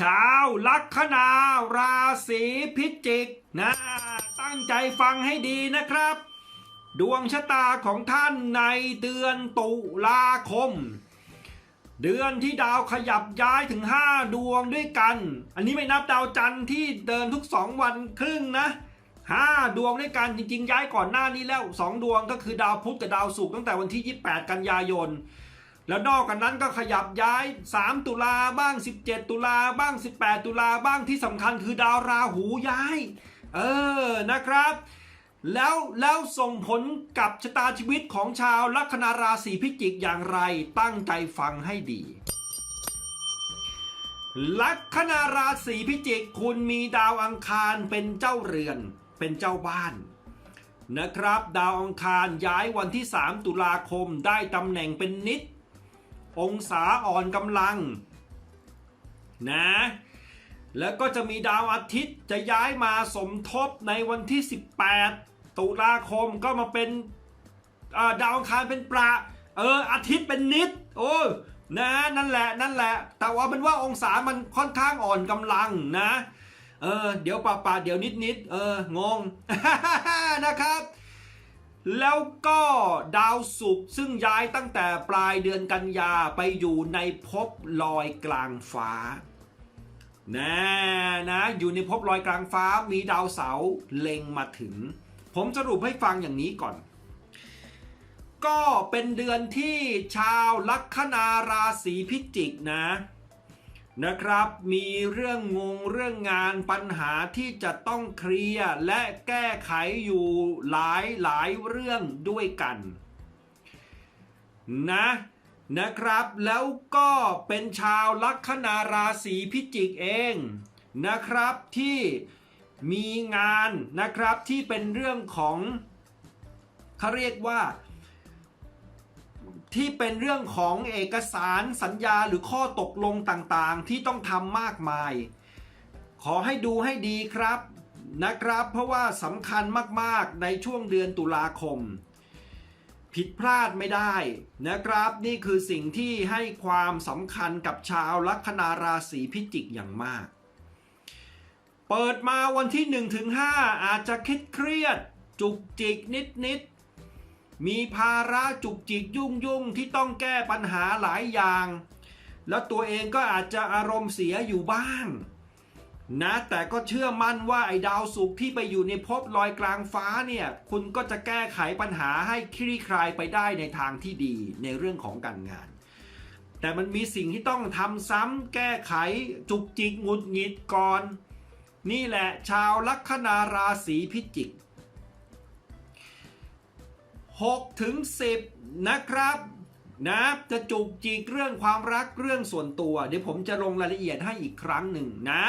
ชาวลัคนาราศีพิจิกนะตั้งใจฟังให้ดีนะครับ ดวงชะตาของท่านในเดือนตุลาคม เดือนที่ดาวขยับย้ายถึง 5 ดวงด้วยกัน อันนี้ไม่นับดาวจันทร์ที่เดินทุก 2 วันครึ่งนะ5ดวงด้วยกันจริง ๆ ย้ายก่อนหน้านี้แล้ว 2 ดวงก็คือดาวพุธกับดาวศุกร์ตั้งแต่วันที่ 28 กันยายน แล้วนอกกันนั้นก็ขยับย้าย 3 ตุลาบ้าง 17 ตุลาบ้าง 18 ตุลาบ้างที่สำคัญคือดาวราหูย้าย เออนะครับ แล้วแล้วส่งผลกับชะตาชีวิตของชาวลัคนาราศีพิจิกอย่างไรตั้งใจฟังให้ดี ลัคนาราศีพิจิกคุณมีดาวอังคารเป็นเจ้าเรือน เป็นเจ้าบ้านนะครับ ดาวอังคารย้ายวันที่ 3 ตุลาคมได้ตำแหน่งเป็นนิด องศาอ่อนกำลังนะ แล้วก็จะมีดาวอาทิตย์จะย้ายมาสมทบในวันที่ 18 ตุลาคมก็มาเป็นาดาวอังคารเป็นประเอออาทิตย์เป็นนิด โอ้ยนะนั่นแหละนั่นแหละ แต่ว่าเป็นว่าองศามันค่อนข้างอ่อนกำลังนะ เออเดี๋ยวป่าป่าเดี๋ยวนิดนิดเอองงนะครับ แล้วก็ดาวศุกร์ซึ่งย้ายตั้งแต่ปลายเดือนกันยาไปอยู่ในภพลอยกลางฟ้านะนะอยู่ในภพลอยกลางฟ้ามีดาวเสาเล็งมาถึง ผมสรุปให้ฟังอย่างนี้ก่อน ก็เป็นเดือนที่ชาวลัคนาราศีพิจิกนะ นะครับ มีเรื่องงงเรื่องงานปัญหาที่จะต้องเคลียร์และแก้ไขอยู่หลายหลายเรื่องด้วยกัน นะนะครับแล้วก็เป็นชาวลัคนาราศีพิจิกเองนะครับที่มีงานนะครับที่เป็นเรื่องของเขาเรียกว่า ที่เป็นเรื่องของเอกสารสัญญาหรือข้อตกลงต่างๆ ที่ต้องทำมากมาย ขอให้ดูให้ดีครับนะครับ เพราะว่าสำคัญมากๆในช่วงเดือนตุลาคม ผิดพลาดไม่ได้นะครับ นี่คือสิ่งที่ให้ความสำคัญกับชาวลัคนาราศีพิจิกอย่างมาก เปิดมาวันที่1ถึง5อาจจะคิดเครียด จุกจิกนิดนิดๆ มีภาระจุกจิกยุ่งยุ่งที่ต้องแก้ปัญหาหลายอย่าง แล้วตัวเองก็อาจจะอารมณ์เสียอยู่บ้าง นะ แต่ก็เชื่อมั่นว่าไอ้ดาวศุกร์ที่ไปอยู่ในภพลอยกลางฟ้าเนี่ย คุณก็จะแก้ไขปัญหาให้คลี่คลายไปได้ในทางที่ดีในเรื่องของการงาน แต่มันมีสิ่งที่ต้องทำซ้ำแก้ไขจุกจิกหงุดหงิดก่อน นี่แหละชาวลัคนาราศีพิจิก 6ถึง10 นะครับนะจะจุกจิกเรื่องความรักเรื่องส่วนตัว เดี๋ยวผมจะลงรายละเอียดให้อีกครั้งหนึ่งนะ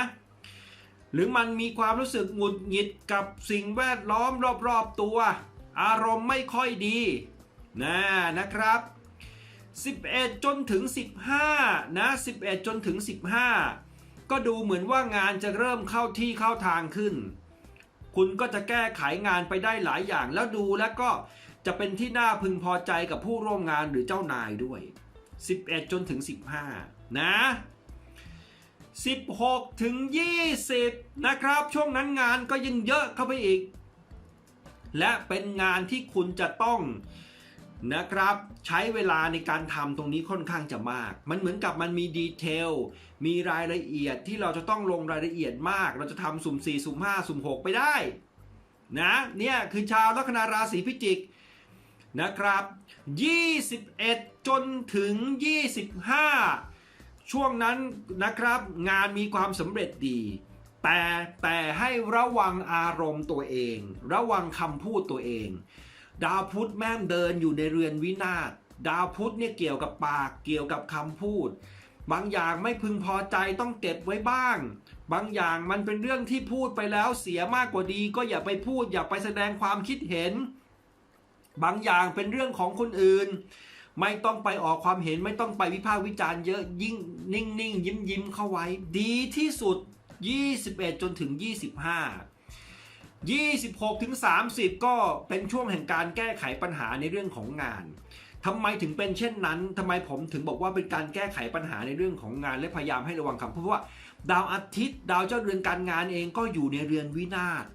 หรือมันมีความรู้สึกหงุดหงิดกับสิ่งแวดล้อมรอบๆตัว อารมณ์ไม่ค่อยดีนะนะครับ 11 จนถึง 15 นะ 11 จนถึง 15 ก็ดูเหมือนว่างานจะเริ่มเข้าที่เข้าทางขึ้น คุณก็จะแก้ไขงานไปได้หลายอย่างแล้วดูแล้วก็ จะเป็นที่น่าพึงพอใจกับผู้ร่วมงานหรือเจ้านายด้วย 11 จนถึง 15 นะ 16 ถึง 20 นะครับ ช่วงนั้นงานก็ยังเยอะเข้าไปอีก และเป็นงานที่คุณจะต้องนะครับใช้เวลาในการทำตรงนี้ค่อนข้างจะมาก มันเหมือนกับมันมีดีเทล มีรายละเอียดที่เราจะต้องลงรายละเอียดมาก เราจะทำสุ่ม 4 สุ่ม 5 สุ่ม 6 ไปได้ นะ เนี่ยคือชาวลัคนาราศีพิจิก นะครับ 21 จนถึง 25 ช่วงนั้นนะครับงานมีความสำเร็จดี แต่แต่ให้ระวังอารมณ์ตัวเอง ระวังคำพูดตัวเอง ดาวพุธแม่งเดินอยู่ในเรือนวินาศดาวพุธเนี่ยเกี่ยวกับปากเกี่ยวกับคำพูด บางอย่างไม่พึงพอใจต้องเก็บไว้บ้าง บางอย่างมันเป็นเรื่องที่พูดไปแล้วเสียมากกว่าดี ก็อย่าไปพูดอย่าไปแสดงความคิดเห็น บางอย่างเป็นเรื่องของคนอื่น ไม่ต้องไปออกความเห็นไม่ต้องไปวิพากษ์วิจารณ์เยอะยิ่งนิ่งๆยิ้มยิ้มๆเข้าไว้ ดีที่สุด 21 จนถึง 25 26ถึง30 ก็เป็นช่วงแห่งการแก้ไขปัญหาในเรื่องของงานทำไมถึงเป็นเช่นนั้นทำไมผมถึงบอกว่าเป็นการแก้ไขปัญหาในเรื่องของงานและพยายามให้ระวังคำเพราะว่า ดาวอาทิตย์ ดาวเจ้าเรือนการงานเองก็อยู่ในเรือนวินาศ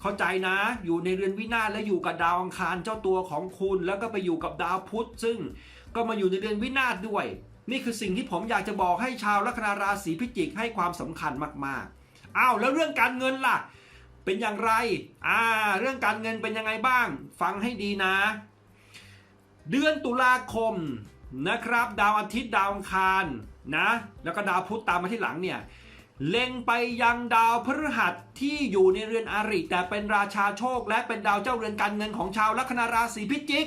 เข้าใจนะ อยู่ในเรือนวินาศและอยู่กับดาวอังคารเจ้าตัวของคุณ แล้วก็ไปอยู่กับดาวพุธซึ่งก็มาอยู่ในเรือนวินาศด้วย นี่คือสิ่งที่ผมอยากจะบอกให้ชาวลัคนาราศีพิจิกให้ความสำคัญมากๆอ้าวแล้วเรื่องการเงินล่ะ เป็นอย่างไร อ่า เรื่องการเงินเป็นยังไงบ้าง ฟังให้ดีนะ เดือนตุลาคมนะครับ ดาวอาทิตย์ดาวอังคารนะ แล้วก็ดาวพุธตามมาที่หลังเนี่ย เล็งไปยังดาวพฤหัสที่อยู่ในเรือนอาริแต่เป็นราชาโชค และเป็นดาวเจ้าเรือนการเงินของชาวลัคนาราศีพิจิก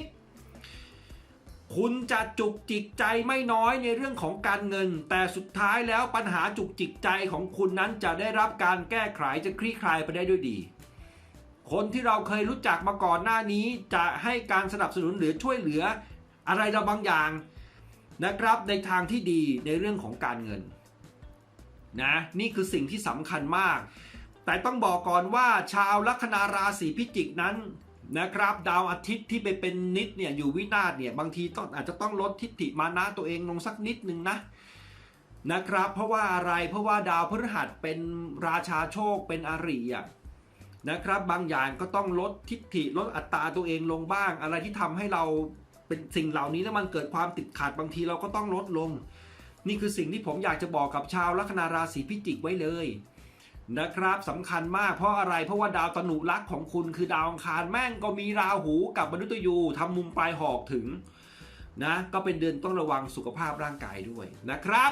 คุณจะจุกจิกใจไม่น้อยในเรื่องของการเงิน แต่สุดท้ายแล้วปัญหาจุกจิกใจของคุณนั้นจะได้รับการแก้ไขจะคลี่คลายไปได้ด้วยดี คนที่เราเคยรู้จักมาก่อนหน้านี้จะให้การสนับสนุนหรือช่วยเหลืออะไรเราบางอย่างนะครับในทางที่ดีในเรื่องของการเงิน นะนี่คือสิ่งที่สำคัญมาก แต่ต้องบอกก่อนว่าชาวลัคนาราศีพิจิกนั้นนะครับดาวอาทิตย์ที่ไปเป็นนิดเนี่ยอยู่วินาศเนี่ยบางทีต้องอาจจะต้องลดทิฏฐิมานะตัวเองลงสักนิดหนึ่งนะนะครับ เพราะว่าอะไรเพราะว่าดาวพฤหัสเป็นราชาโชคเป็นอริอะนะครับ บางอย่างก็ต้องลดทิฏฐิลดอัตราตัวเองลงบ้าง อะไรที่ทำให้เราเป็นสิ่งเหล่านี้แล้วมันเกิดความติดขัดบางทีเราก็ต้องลดลง นี่คือสิ่งที่ผมอยากจะบอกกับชาวลัคนาราศีพิจิกไว้เลยนะครับสำคัญมากเพราะอะไรเพราะว่าดาวตนุรักษ์ของคุณคือดาวอังคารแม่งก็มีราหูกับมนุษย์ยูทำมุมปลายหอกถึงนะก็เป็นเดือนต้องระวังสุขภาพร่างกายด้วยนะครับ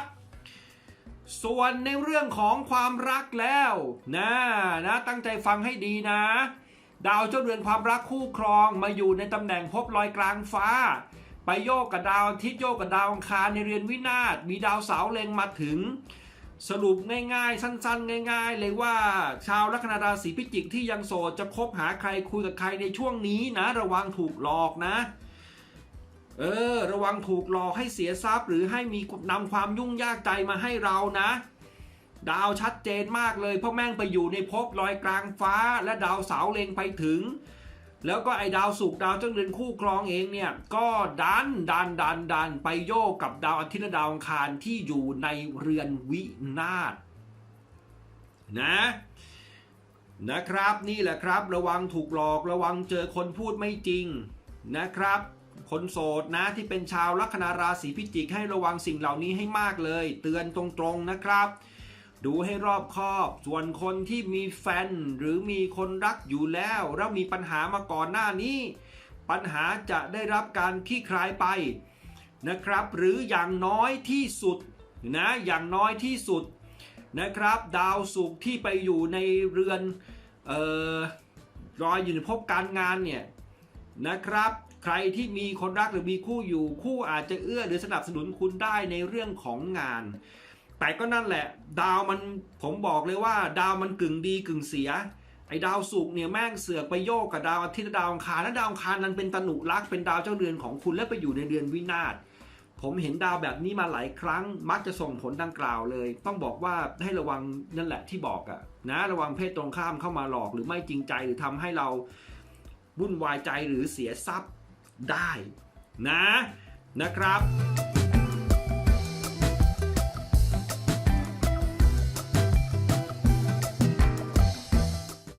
ส่วนในเรื่องของความรักแล้วนะนะตั้งใจฟังให้ดีนะ ดาวเจ้าเรือนความรักคู่ครองมาอยู่ในตำแหน่งภพลอยกลางฟ้า ไปโยกกับดาวอาทิตย์โยกกับดาวอังคารในเรือนวินาศมีดาวเสาเล็งมาถึง สรุปง่ายๆ สั้นๆ ง่าย ๆ เลยว่า ชาวลัคนาราศีพิจิกที่ยังโสดจะคบหาใครคุยกับใครในช่วงนี้นะ ระวังถูกหลอกนะเออ ระวังถูกหลอกให้เสียทรัพย์ หรือให้มีนำความยุ่งยากใจมาให้เรานะ ดาวชัดเจนมากเลยเพราะแม่งไปอยู่ในภพลอยกลางฟ้า และดาวเสาเล็งไปถึง แล้วก็ไอ้ดาวศุกดาวเจ้าเรือนคู่ครองเองเนี่ยก็ดันดันดันดันไปโยกกับดาวอาทิตย์และดาวอังคารที่อยู่ในเรือนวินาศนะนะครับนี่แหละครับ ระวังถูกหลอกระวังเจอคนพูดไม่จริงนะครับ คนโสดนะที่เป็นชาวลัคนาราศีพิจิกให้ระวังสิ่งเหล่านี้ให้มากเลย เตือนตรงๆนะครับ ดูให้รอบคอบ ส่วนคนที่มีแฟนหรือมีคนรักอยู่แล้ว แล้วมีปัญหามาก่อนหน้านี้ ปัญหาจะได้รับการคลี่คลายไปนะครับ หรืออย่างน้อยที่สุดนะอย่างน้อยที่สุดนะครับ ดาวศุกร์ที่ไปอยู่ในเรือนเอ่อรอยอยู่ในภพการงานเนี่ยนะครับ ใครที่มีคนรักหรือมีคู่อยู่คู่อาจจะเอื้อหรือสนับสนุนคุณได้ในเรื่องของงาน แต่ก็นั่นแหละ ดาวมันผมบอกเลยว่า ดาวมันกึ่งดีกึ่งเสีย ไอ้ดาวศุกเนี่ยแม่งเสือกไปโยกกับดาวอาทิตย์ดาวอังคารและดาวอังคารนั้นเป็นตนุรักษ์เป็นดาวเจ้าเรือนของคุณและไปอยู่ในเรือนวินาศผมเห็นดาวแบบนี้มาหลายครั้ง มักจะส่งผลดังกล่าวเลย ต้องบอกว่าให้ระวังนั่นแหละที่บอกอะนะระวังเพศตรงข้ามเข้ามาหลอกหรือไม่จริงใจหรือทำให้เราวุ่นวายใจหรือเสียทรัพย์ได้นะนะครับ